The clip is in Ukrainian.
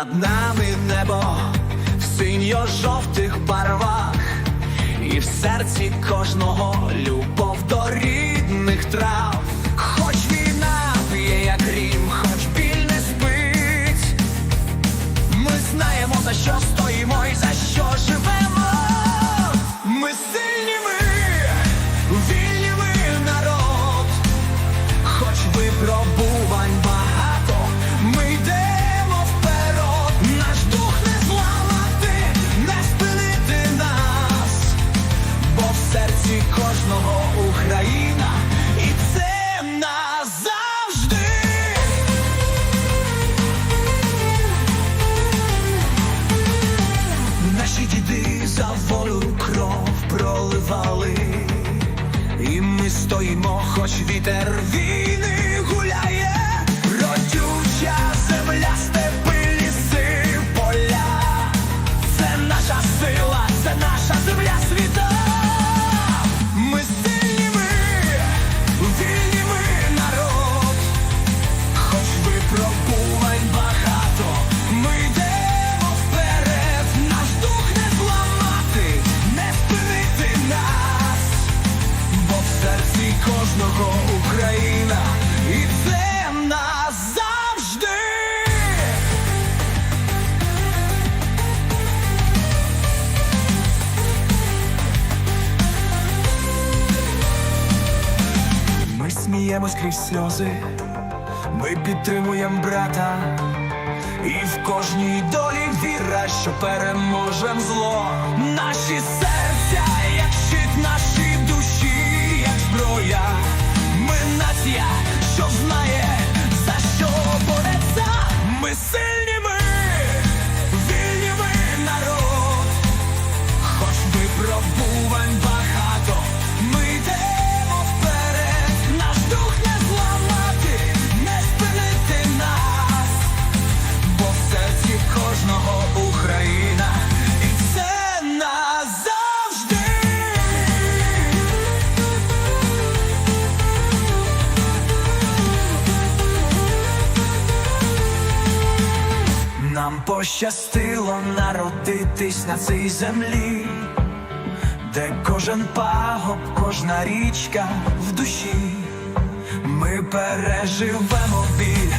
над нами небо в синьо-жовтих барвах, і в серці кожного любов до рідних трав. kości liter wi сміємось крізь сльози. Ми підтримуємо брата, і в кожній долі віра, що переможем зло. Наші серця, як щит, наші душі, як зброя. Ми нація, що знає, за що бореться. Ми сильні ми, вільні ми народ. Хоч випробувань багато, пощастило народитись на цій землі, де кожен пагоб, кожна річка в душі. Ми переживемо біль,